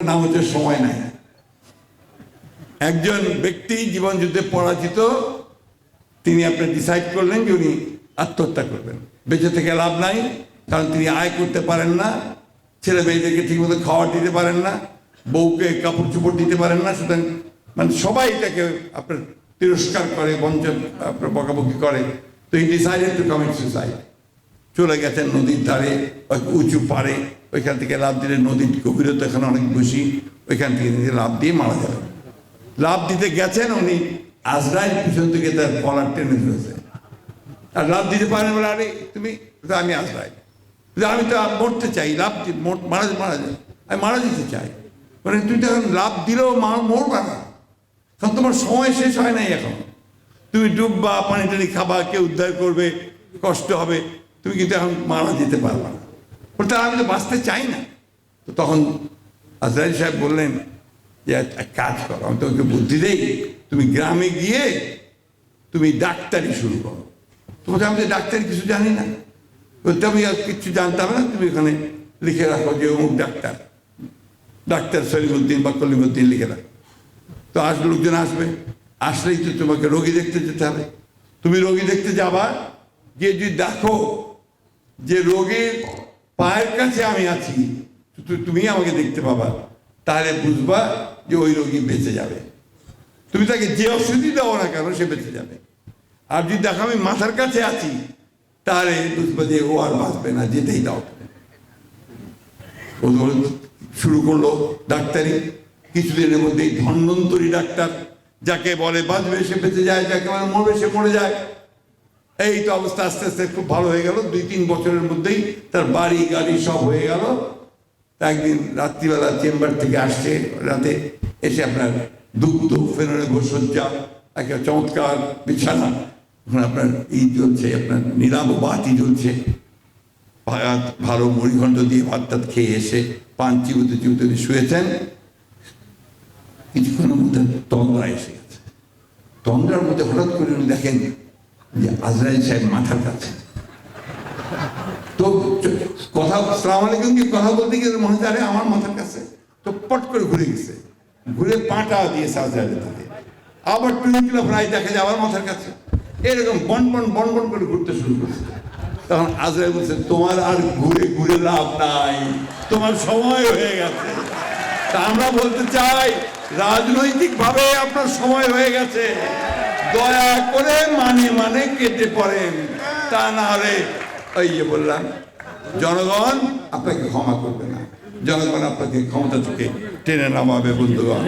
নাম হচ্ছে সময় নাই। একজন ব্যক্তি জীবন যুদ্ধে পরাজিত, তিনি আপনি ডিসাইড করলেন যে উনি আত্মহত্যা করবেন। বেঁচে থেকে লাভ নাই, কারণ তিনি আয় করতে পারেন না, ছেলে মেয়েদেরকে ঠিকমতো খাবার দিতে পারেন না, বউকে কাপড় চোপড় দিতে পারেন না, সুতরাং মানে সবাই এটাকে আপনার তিরস্কার করে, বঞ্চন, আপনার বকাবকি করে। তো he decided to commit suicide চলে গেছেন নদীর ধারে উঁচু পারে ওইখান থেকে লাভ দিলে নদীর গভীরতা এখানে অনেক বেশি। ওইখান থেকে তিনি লাভ দিয়ে মারা যাবেন লাভ দিতে গেছেন উনি, আজরাইল পিছন থেকে তার কলার টেনে ধরেছে। আর লাভ দিতে পারেন বলে, আরে, তুমি আমি আজরাইল। আমি তো মরতে চাই লাভ মারা মারা যায় আমি মারা যেতে চাই। মানে তুই তো এখন লাভ দিলেও মরবা না। কারণ তোমার সময় শেষ হয় নাই এখন। তুমি ডুববা, পানি টানি খাবা, কেউ উদ্ধার করবে, কষ্ট হবে। তুমি কিন্তু এখন মারা যেতে পারবা না। বলতে আমি তো বাঁচতে চাই না। তো তখন আজরাইল সাহেব বললেন, যে এক কাজ করো, আমি তোমাকে বুদ্ধি দেই, তুমি গ্রামে গিয়ে তুমি ডাক্তারি শুরু করো। তোমাকে আমি ডাক্তারি কিছু জানি না। বলতে আমি আর কিছু জানতাম না, তুমি ওখানে লিখে রাখো যে অমুক ডাক্তার। ডাক্তার সলিমুদ্দিন বা কলিমুদ্দিন লিখে রাখো। তো আস লোকজন আসবে। আসলেই তো তোমাকে রোগী দেখতে যেতে হবে। তুমি রোগী দেখতে যাবা, গিয়ে যদি দেখো যে রোগীর পায়ের কাছে আমি আছি তুমি আমাকে দেখতে পাবা। তাহলে বুঝবা যে ওই রোগী বেঁচে যাবে। তুমি তাকে যে ওষুধই দাও না কেন, সে বেঁচে যাবে। আর যদি দেখো আমি মাথার কাছে আছি, তাহলে বুঝবা যে ও আর বাঁচবে না, যেতেই দাও। ও শুরু করল ডাক্তারি। কিছুদিনের মধ্যেই ধন্বন্তরী ডাক্তার, যাকে বলে বাঁচবে সে বেঁচে যায়, যাকে বলে মরবে সে মরে যায়। এই তো অবস্থা আস্তে আস্তে খুব ভালো হয়ে গেল। দুই তিন বছরের মধ্যেই তার বাড়ি, গাড়ি সব হয়ে গেল। একদিন রাত্রিবেলা চেম্বার থেকে আসছে, রাতে এসে আপনার দুগ্ধ ফেরনে ঘোষজ্জা, একটা চমৎকার বিছানা ওখানে আপনার ই জ্বলছে, আপনার নিরাম বাতি জ্বলছে। ভাত, ভালো মুড়িঘণ্ট দিয়ে ভাত টাত খেয়ে এসে পান চিবুতে চিবুতে শুয়েছেন। কিছুক্ষণের মধ্যে তন্দ্রা এসে গেছে। তন্দ্রার মধ্যে হঠাৎ করে উনি দেখেন যে আজরাইল সাহেব কাছে। তো কথা, সালাম আলাইকুম কি কথা বলতে গিয়ে আমার মাথার কাছে। তো পট করে ঘুরে গেছে। ঘুরে পাটা দিয়েছে আবার মাথার কাছে। এরকম বন বন বন বন করে ঘুরতে শুরু তখন আজরাইল বলছে, তোমার আর ঘুরে ঘুরে লাভ নাই। তোমার সময় হয়ে গেছে। তা আমরা বলতে চাই রাজনৈতিক ভাবে আপনার সময় হয়ে গেছে। দয়া করে মানে মানে কেটে পড়েন। তা না হলে ওই যে বললাম, জনগণ আপনাকে ক্ষমা করবে না। জনগণ আপনাকে ক্ষমতা থেকে টেনে নামাবে, বন্ধুগণ।